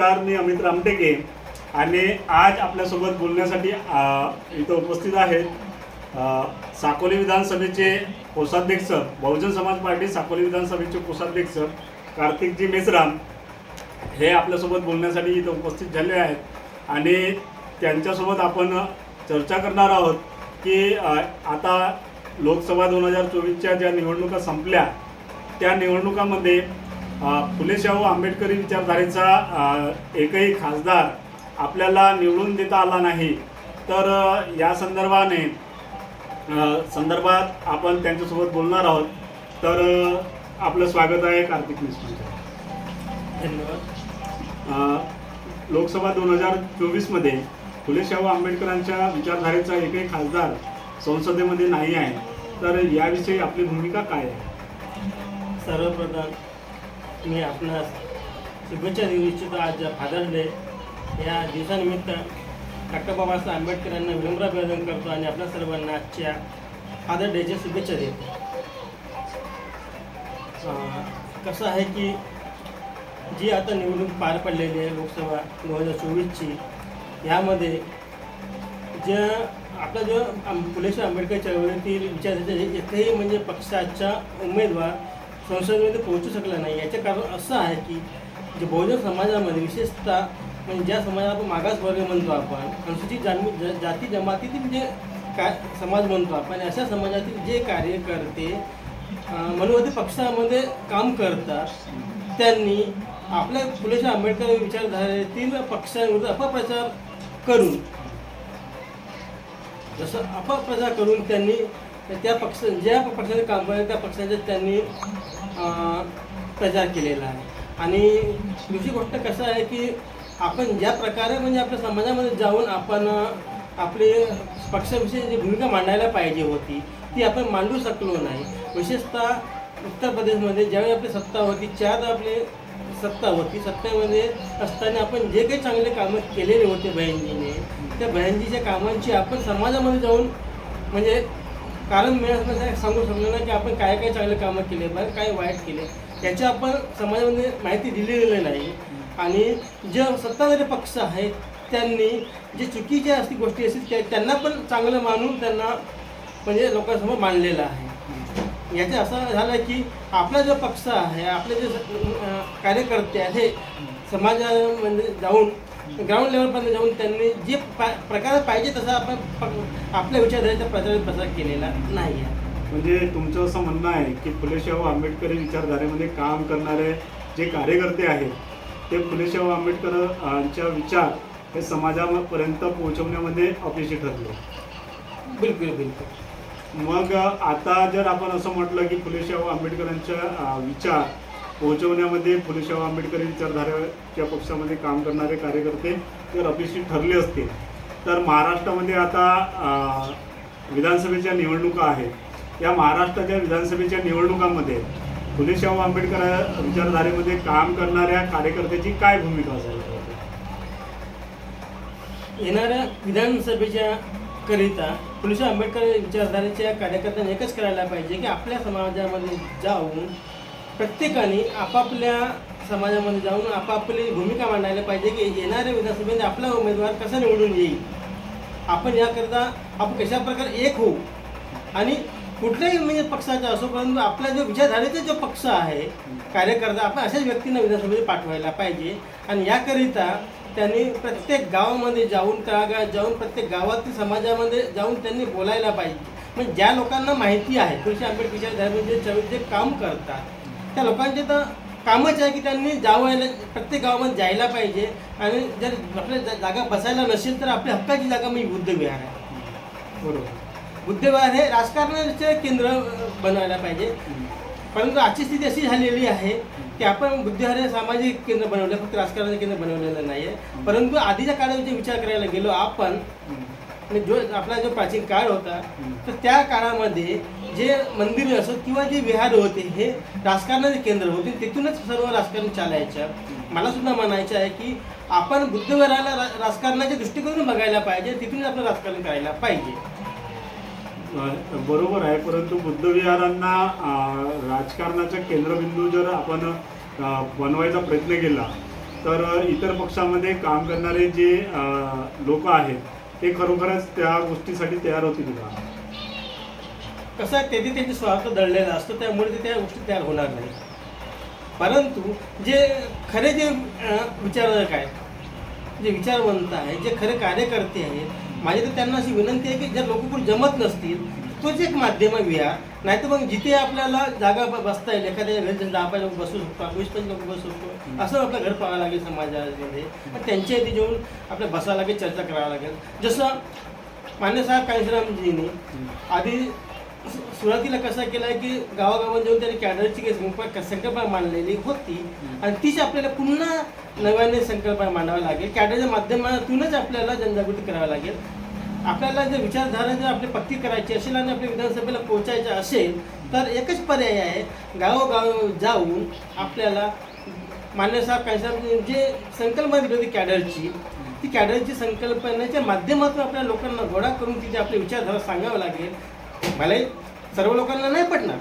नमस्कार मी अमित रामटेके. आणि आज आपल्यासोबत बोलण्यासाठी इथं उपस्थित आहेत साकोली विधानसभेचे कोषाध्यक्ष बहुजन समाज पार्टी साकोली विधानसभेचे कोषाध्यक्ष कार्तिकजी मेसराम हे आपल्यासोबत बोलण्यासाठी इथं उपस्थित झाले आहेत. आणि त्यांच्यासोबत आपण चर्चा करणार आहोत की आता लोकसभा दोन हजार चोवीसच्या ज्या निवडणुका संपल्या त्या निवडणुकामध्ये फुले शाहू आंबेडकरी विचारधारेचा एकही खासदार आपल्याला निवडून देता आला नाही तर या संदर्भाने संदर्भात आपण त्यांच्यासोबत बोलणार आहोत. तर आपलं स्वागत आहे कार्तिक मिश्रांचं धन्यवाद. लोकसभा दोन हजार चोवीसमध्ये फुले शाहू आंबेडकरांच्या विचारधारेचा एकही खासदार संसदेमध्ये नाही आहे. तर याविषयी आपली भूमिका काय आहे? सर्वप्रथम मी आपणास शुभेच्छा देऊ इच्छितो आज फादर्स डे या दिवसानिमित्त डॉक्टर बाबासाहेब आंबेडकरांना विनम्र अभिवादन करतो आणि आपल्या सर्वांना आजच्या फादर डेच्या शुभेच्छा देतो. कसं आहे की जी आता निवडणूक पार पडलेली आहे लोकसभा दोन हजार चोवीसची यामध्ये ज्या आपला जो आम- फुले आंबेडकर चळवळीतील विचाराचे एकही म्हणजे पक्षाचा उमेदवार संसदेमध्ये पोहोचू शकला नाही. याचे कारण असं आहे की जे बहुजन समाजामध्ये विशेषतः म्हणजे ज्या समाजाला आपण मागास वर्ग म्हणतो आपण अनुसूचित जामी ज- जाती जमातीतील जे म्हणजे काय समाज म्हणतो आपण अशा समाजातील जे कार्यकर्ते मनोवती पक्षामध्ये काम करतात त्यांनी आपल्या फुलेशा आंबेडकर विचारधारेतील पक्षांविरुद्ध अपप्रचार करून जसं अपप्रचार करून त्यांनी त्या पक्ष ज्या पक्षाचे काम करतात त्या पक्षाचे त्यांनी प्रचार केलेला आहे. आणि दुसरी गोष्ट कसं आहे की आपण ज्या प्रकारे म्हणजे आपल्या समाजामध्ये जाऊन आपण आपले आपली पक्षाविषयी जी भूमिका मांडायला पाहिजे होती ती आपण मांडू शकलो नाही. विशेषतः उत्तर प्रदेशमध्ये ज्यावेळी आपली सत्ता होती चार आपली सत्ता होती सत्तेमध्ये असताना आपण जे काही चांगले कामं केलेले होते बहिणजीने त्या बहिणजीच्या कामांची आपण समाजामध्ये जाऊन म्हणजे कारण मिळत सांगू शकलो ना की आपण काय काय चांगले कामं केले बरं काय वाईट केले. याची आपण समाजामध्ये माहिती दिलेली नाही. आणि जे सत्ताधारी पक्ष आहेत त्यांनी जे चुकीच्या असतील गोष्टी असतील त्या त्यांना पण चांगलं मानून त्यांना म्हणजे लोकांसमोर मांडलेलं आहे. याचे असं झालं की आपला जो पक्ष आहे आपले जे कार्यकर्ते आहे समाजामध्ये जाऊन ग्राउंड लेवलपर्यंत जाऊन त्यांनी जे पा प्रकार पाहिजे तसा आपण प- आपल्या विचारधारेचा प्रचार प्रसार केलेला नाही आहे म्हणजे तुमचं असं म्हणणं आहे की फुले शाहू आंबेडकरी विचारधारेमध्ये काम करणारे जे कार्यकर्ते आहेत ते फुले शाहू आंबेडकरांच्या विचार हे समाजापर्यंत पोहोचवण्यामध्ये अपयशी ठरले. बिलकुल बिलकुल. मग आता जर आपण असं म्हटलं की फुले शाहू आंबेडकरांच्या अ, विचार पोहोचवण्यामध्ये फुले आंबेडकर विचारधाराच्या पक्षामध्ये काम करणारे कार्यकर्ते जर अपयशी ठरले असतील तर महाराष्ट्रामध्ये आता विधानसभेच्या निवडणुका आहेत. या महाराष्ट्राच्या विधानसभेच्या निवडणुकांमध्ये फुलेशाहू आंबेडकर विचारधारेमध्ये काम करणाऱ्या कार्यकर्त्याची काय भूमिका असायला पाहिजे येणाऱ्या विधानसभेच्या करिता फुले आंबेडकर विचारधारेच्या कार्यकर्त्यांनी एकच करायला पाहिजे की आपल्या समाजामध्ये जाऊन प्रत्येकाने आपापल्या समाजामध्ये जाऊन आपापली भूमिका मांडायला पाहिजे की येणाऱ्या विधानसभेने आपला उमेदवार कसा निवडून येईल? आपण याकरिता आपण कशा प्रकारे एक होऊ? आणि कुठल्याही म्हणजे पक्षाचा असो परंतु आपला जो विचारधारेचा जो पक्ष आहे कार्यकर्ता आपण अशाच व्यक्तींना विधानसभेत पाठवायला पाहिजे. आणि याकरिता त्यांनी प्रत्येक गावामध्ये जाऊन तळागाळात जाऊन प्रत्येक गावातील समाजामध्ये जाऊन त्यांनी बोलायला पाहिजे. म्हणजे ज्या लोकांना माहिती आहे तुळशी आंबेडकर विचारधारेमध्ये जे जे काम करतात त्या लोकांचे तर कामच आहे की त्यांनी जावायला प्रत्येक गावामध्ये जायला पाहिजे. आणि जर आपल्या जागा बसायला नसेल तर आपल्या हक्काची जागा म्हणजे बुद्ध विहार आहे. बरोबर. बुद्धविहार हे राजकारणाचे केंद्र बनवायला पाहिजे. परंतु आजची स्थिती अशी झालेली आहे की आपण बुद्धविहार हे सामाजिक केंद्र बनवलं फक्त राजकारणाचे केंद्र बनवलेलं नाही आहे परंतु आधीच्या काळात जे विचार करायला गेलो आपण आणि जो आपला जो प्राचीन काळ होता तर त्या काळामध्ये जे मंदिर असो किंवा जे विहार होते हे राजकारणाचे केंद्र होते. तिथूनच सर्व राजकारण चालायचं. मला सुद्धा म्हणायचं आहे की आपण बुद्धविहाराला रा- राजकारणाच्या दृष्टिकोनातून बघायला पाहिजे. तिथूनच आपलं राजकारण करायला पाहिजे. बरोबर आहे. परंतु बुद्धविहारांना राजकारणाचा केंद्रबिंदू जर आपण बनवायचा प्रयत्न केला तर इतर पक्षामध्ये काम करणारे जे लोक आहेत ते खरोखरच त्या गोष्टीसाठी तयार होतील का कसं आहे तेथे त्यांचे स्वार्थ दडलेला असतो त्यामुळे ते त्या गोष्टी तयार होणार नाही. परंतु जे खरे जे विचारक आहेत जे विचारवंत आहेत जे खरे कार्यकर्ते आहेत माझी तर त्यांना अशी विनंती आहे की जर लोक कोण जमत नसतील तोच एक माध्यम आहे विहार नाही तर मग जिथे आपल्याला जागा बसता येईल एखाद्या घरी दहा पाच लोक बसू शकतो वीस पंचवीस लोक बसू शकतो. असं आपलं घर पाहावं लागेल समाजामध्ये. त्यांच्या इथे जेवून आपल्याला बसावं लागेल चर्चा करावं लागेल. जसं मान्य साहेब कांशीरामजींनी आधी सुरुवातीला कसं केलं आहे की गावागावात जाऊन त्यांनी कॅडरची संकल्पना मांडलेली होती. आणि तीच आपल्याला पुन्हा नव्याने संकल्पना मांडावी लागेल. कॅडरच्या माध्यमातूनच आपल्याला जनजागृती करावी लागेल. आपल्याला जर विचारधारा जर आपली पक्की करायची असेल आणि आपल्या विधानसभेला पोहोचायचं असेल तर एकच पर्याय आहे गावोगाव जाऊन आपल्याला मान्यसाहेब काहीसाहेब जे संकल्पना दिली होती कॅडरची ती कॅडरची संकल्पनेच्या माध्यमातून आपल्या लोकांना गोळा करून तिथे आपले विचारधारा सांगावं लागेल. मलाही सर्व लोकांना नाही पटणार.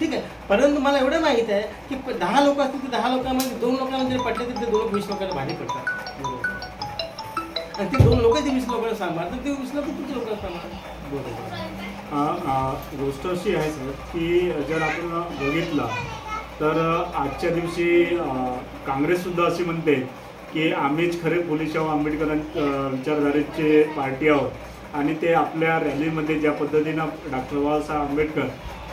ठीक आहे. परंतु मला एवढं माहीत आहे की दहा लोक असतील तर दहा लोकांमध्ये दोन लोकांना जर पटले तर ते दोन वीस लोकांना भारी पडतात. आणि ते दोन लोक ते वीस लोकांना सांभाळतात. ते वीस लोक किती लोकांना सांभाळतात? बरोबर. गोष्ट अशी आहे सर की जर आपण बघितलं तर आजच्या दिवशी काँग्रेससुद्धा अशी म्हणते की आम्हीच खरे फुलेशाह आंबेडकर विचारधारेचे पार्टी आहोत. आणि ते आपल्या रॅलीमध्ये ज्या पद्धतीनं डॉक्टर बाबासाहेब आंबेडकर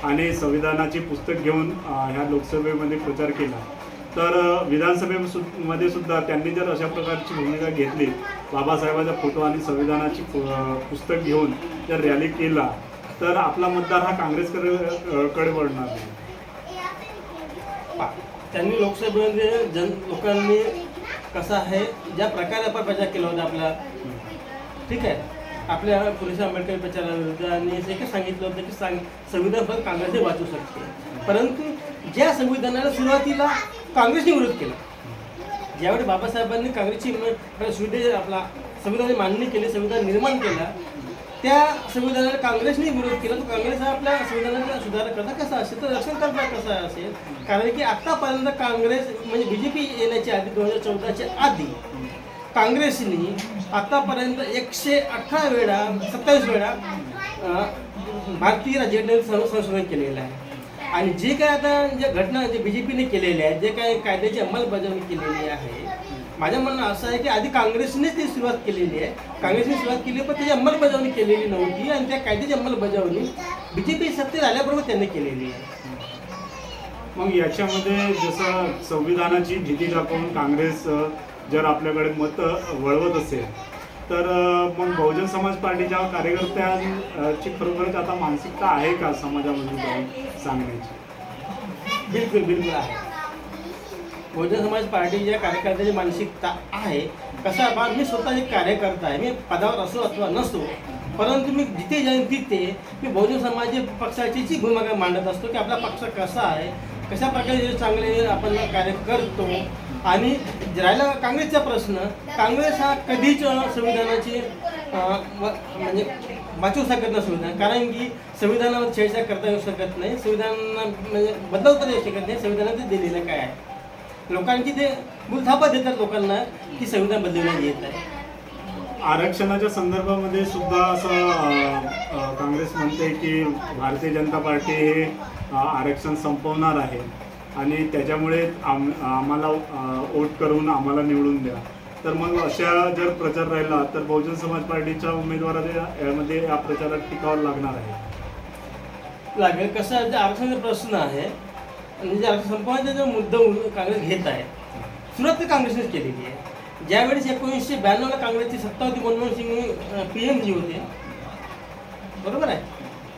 आणि संविधानाची पुस्तक घेऊन ह्या लोकसभेमध्ये प्रचार केला. तर विधानसभेमध्ये सुद्धा त्यांनी जर अशा प्रकारची भूमिका घेतली बाबासाहेबांचा फोटो आणि संविधानाची पुस्तक घेऊन जर रॅली केला तर आपला मतदार हा काँग्रेसकडे कडे वळणार नाही. त्यांनी लोकसभेमध्ये जन लोकांनी कसं आहे ज्या प्रकारे आपण प्रचार केला होता आपला ठीक आहे. आपल्या पोलीस आंबेडकर प्रचाराविरुद्ध आणि जे एकच सांगितलं होतं की सांग संविधान फक्त काँग्रेसही वाचू शकते. परंतु ज्या संविधानाला सुरुवातीला काँग्रेसने विरोध केला. ज्यावेळी बाबासाहेबांनी काँग्रेसची सुविधा सुविधे आपला संविधान मांडणी केली संविधान निर्माण केला त्या संविधानाला काँग्रेसने विरोध केला. तर काँग्रेस हा आपल्या संविधानाचा सुधारणा करता कसा असेल तर रक्षण करता कसा असेल? कारण की आत्तापर्यंत काँग्रेस म्हणजे बी जे पी येण्याच्या आधी दोन हजार चौदाच्या आधी काँग्रेसने आतापर्यंत एकशे अठरा वेळा सत्तावीस वेळा भारतीय राज्यघटनेचं संशोधन केलेलं आहे. आणि जे काय आता जे घटना जे बी जे पीने केलेल्या आहेत जे काय कायद्याची अंमलबजावणी केलेली आहे माझं म्हणणं असं आहे की आधी काँग्रेसने ती सुरुवात केलेली आहे. काँग्रेसने सुरुवात केली पण त्याची अंमलबजावणी केलेली नव्हती आणि त्या कायद्याची अंमलबजावणी बी जे पी सत्तेत आल्याबरोबर त्यांनी केलेली आहे. मग याच्यामध्ये जसं संविधानाची भीती दाखवून काँग्रेस जर आपल्याकडे मत वळवत असेल तर मग बहुजन समाज पार्टीच्या कार्यकर्त्यांची खरोखरच आता मानसिकता आहे का समाजामध्ये जाऊन सांगण्याची? बिलकुल बिलकुल आहे. बहुजन समाज पार्टीच्या कार्यकर्त्याची मानसिकता आहे कसा बा मी स्वतः एक कार्यकर्ता आहे. मी पदावर असो अथवा नसो परंतु मी जिथे जाईन तिथे मी बहुजन समाज पक्षाची जी भूमिका मांडत असतो की आपला पक्ष कसा आहे कशा प्रकारे चांगले आपण कार्य करतो? आणि राहिला काँग्रेसचा प्रश्न. काँग्रेस हा कधीच संविधानाची म्हणजे वाचवू शकत नाही संविधान कारण की संविधानावर छेडछाड करता येऊ शकत नाही. संविधान म्हणजे बदलता येऊ शकत नाही. संविधानात ते दिलेलं काय आहे? लोकांची ते मुलथापा देतात लोकांना की संविधान बदलण्यात येत आहे. आरक्षणाच्या संदर्भामध्ये सुद्धा असं काँग्रेस म्हणते की भारतीय जनता पार्टी हे आरक्षण संपवणार आहे. आणि त्याच्यामुळे आम आम्हाला वोट करून आम्हाला निवडून द्या. तर मग अशा जर प्रचार राहिला तर बहुजन समाज पार्टीच्या उमेदवाराच्या यामध्ये या प्रचारात टिकावं लागणार आहे. लागेल. कसं आहे, जे आरक्षणाचा प्रश्न आहे आणि जे आरक्षण संपवण्याचा जो मुद्दा काँग्रेस घेत आहे सुरुवात तर काँग्रेसनेच केलेली आहे. ज्यावेळेस एकोणीसशे ब्याण्णवला काँग्रेसची सत्ता होती मनमोहन सिंग पी एम जी होते. बरोबर आहे?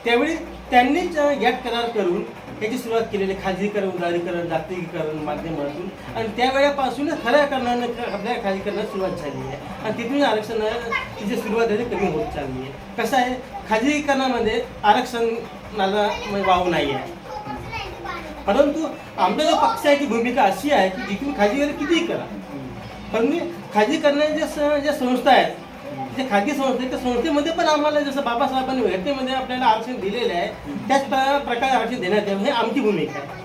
त्यावेळी त्यांनीच गॅट करार करून याची सुरुवात केलेली आहे. खाजगीकरण उदारीकरण जागतिकीकरण माध्यमातून आणि त्या वेळापासूनच खऱ्या कारणानं आपल्या खाजगीकरणात सुरुवात झाली आहे. आणि तिथून आरक्षणाची जी सुरुवात आहे ती कमी होत चालली आहे. कसं आहे? खाजगीकरणामध्ये आरक्षणाला म्हणजे वाव नाही आहे. परंतु आमच्या जो पक्षाची भूमिका अशी आहे की जिथून खाजगीकरण कितीही करा. पण मी खाजगी ज्या स- ज्या संस्था आहेत खाजगी संस्था त्या संस्थेमध्ये पण आम्हाला जसं बाबासाहेबांनी घटनेमध्ये आपल्याला आरक्षण दिलेलं आहे त्याच प्र- प्रकारे आरक्षण देण्यात यावं हे आमची भूमिका आहे.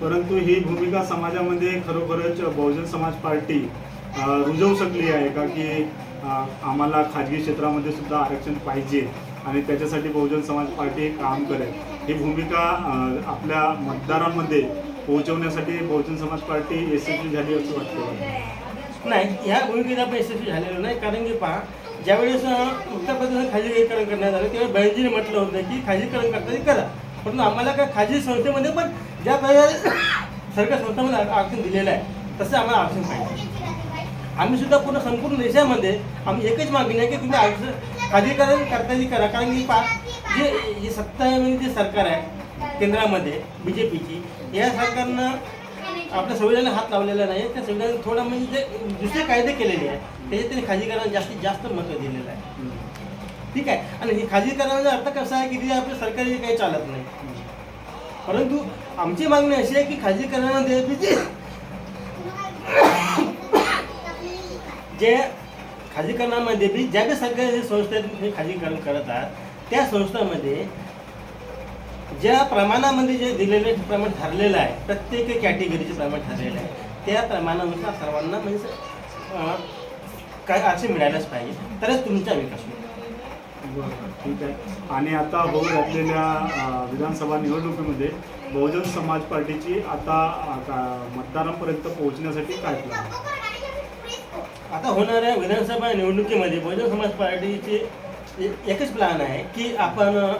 परंतु ही भूमिका समाजामध्ये खरोखरच बहुजन समाज पार्टी रुजवू शकली आहे का की आम्हाला खाजगी क्षेत्रामध्ये सुद्धा आरक्षण पाहिजे आणि त्याच्यासाठी बहुजन समाज पार्टी काम करेल? ही भूमिका आपल्या मतदारांमध्ये पोहोचवण्यासाठी बहुजन समाज पार्टी यशस्वी झाली असं वाटतं? नाही ह्या भूमिकेत आपण यशस्वी झालेलो नाही. कारण की पहा ज्यावेळेस उत्तर प्रदेशात खाजगीकरण करण्यात आलं तेव्हा बहिर्जीने म्हटलं होतं की खाजगीकरण करता ते करा. परंतु आम्हाला काय खाजगी संस्थेमध्ये पण ज्या प्रकारे सरकारी संस्थांमध्ये आरक्षण दिलेलं आहे तसं आम्हाला आरक्षण पाहिजे. आम्ही सुद्धा पूर्ण संपूर्ण देशामध्ये आम्ही एकच मागणी आहे की तुम्ही आरक्षण खाजगीकरण करता येईल करा. कारण की पा जे सत्तामध्ये सत्ता म्हणजे जे सरकार आहे केंद्रामध्ये बी जे पीची या सरकारनं आपल्या संविधानाला हात लावलेला नाही त्या संविधान थोडं म्हणजे जे दुसरे कायदे केलेले आहेत त्याच्यात त्यांनी खाजगीकरणाला जास्तीत जास्त महत्त्व दिलेलं आहे. ठीक आहे? आणि हे खाजगीकरणाचा अर्थ कसा आहे की तिथे आपल्या सरकारी काही चालत नाही? परंतु आमची मागणी अशी आहे की खाजगीकरणामध्ये जे खाजगीकरणामध्ये बी ज्या काही सरकारी संस्था आहेत, हे खाजगीकरण करत आहात त्या संस्थांमध्ये ज्या प्रमाणामध्ये जे दिलेले प्रमाण ठरलेलं आहे. प्रत्येक कॅटेगरीचे प्रमाण ठरलेलं आहे. त्या प्रमाणानुसार सर्वांना म्हणजे काय आरक्षण मिळायलाच पाहिजे. तरच तुमचा विकास होईल. बरं, ठीक आहे. आणि आता होऊ घातलेल्या अ, विधानसभा निवडणुकीमध्ये बहुजन समाज पार्टीची आता अ, का- मतदारांपर्यंत पोहोचण्यासाठी काय प्लॅन आहे? आता होणाऱ्या विधानसभा निवडणुकीमध्ये बहुजन समाज पार्टीचे ए- एकच प्लॅन आहे की आपण अं,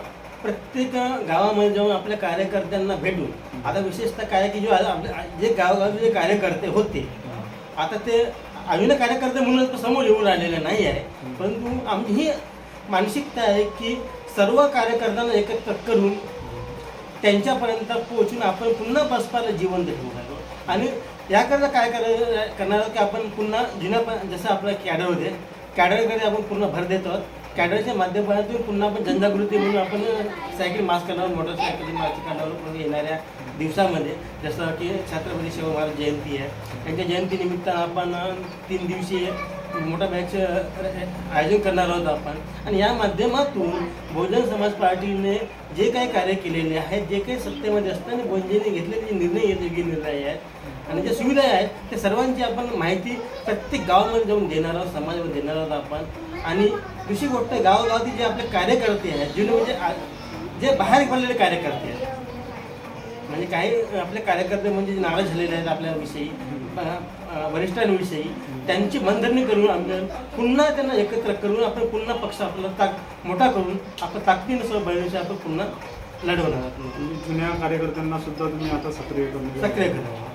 प्रत्येक गावामध्ये जाऊन आपल्या कार्यकर्त्यांना भेटून आता विशेषतः काय की जे आ- आपले जे गावगावी जे कार्यकर्ते होते आता ते अजून कार्यकर्ते म्हणून समोर येऊन राहिलेले नाही आहे परंतु आमची ही मानसिकता आहे की सर्व कार्यकर्त्यांना एकत्र करून त्यांच्यापर्यंत पोहोचून आपण पुन्हा बसपाला जिवंत ठेवू लागलो आणि याकरता काय कर करणार आहोत की आपण पुन्हा जुन्या जसं आपलं कॅडर होते कॅडरकडे आपण पूर्ण भर देतो. आहोत कॅडरच्या माध्यमातून पुन्हा आपण जनजागृती म्हणून आपण सायकल मास्क करणार मोटरसायकल मास्क करणार येणाऱ्या दिवसामध्ये जसं की छत्रपती शिवाजी महाराज जयंती आहे. त्यांच्या जयंतीनिमित्त आपण तीन दिवसीय मोठा बॅच आयोजन करणार आहोत आपण. आणि या माध्यमातून बहुजन समाज पार्टीने जे काही कार्य केलेले आहेत जे काही सत्तेमध्ये असताना बहुजनने घेतलेले जे निर्णय आहेत योग्य निर्णय आहेत आणि ज्या सुविधा आहेत त्या सर्वांची आपण माहिती प्रत्येक गावामध्ये जाऊन देणार आहोत समाजामध्ये देणार आहोत आपण. आणि दुसरी गोष्ट गावोगावती जे आपले कार्यकर्ते आहेत जुने म्हणजे जे बाहेर पडलेले कार्यकर्ते आहेत म्हणजे काही आपले कार्यकर्ते म्हणजे नाराज झालेले आहेत आपल्याविषयी वरिष्ठांविषयी. त्यांची मनधरणी करून आम्ही पुन्हा त्यांना एकत्र करून आपण पुन्हा पक्ष आपला ताक मोठा करून आपण ताकदीनुसार बहिणीशी आपण पुन्हा लढवणार आहोत. जुन्या कार्यकर्त्यांना सुद्धा तुम्ही आता सक्रिय करून सक्रिय करणार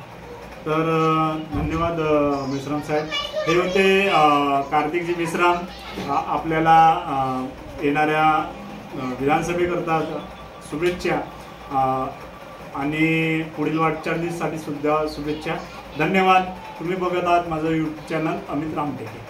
तर धन्यवाद मेश्राम साहेब. हे होते कार्तिकजी मेश्राम. आपल्याला येणाऱ्या विधानसभेकरता शुभेच्छा आणि पुढील वाटचालीसाठी सुद्धा शुभेच्छा. धन्यवाद. तुम्ही बघत आहात माझं यूट्यूब चॅनल अमित रामटेके.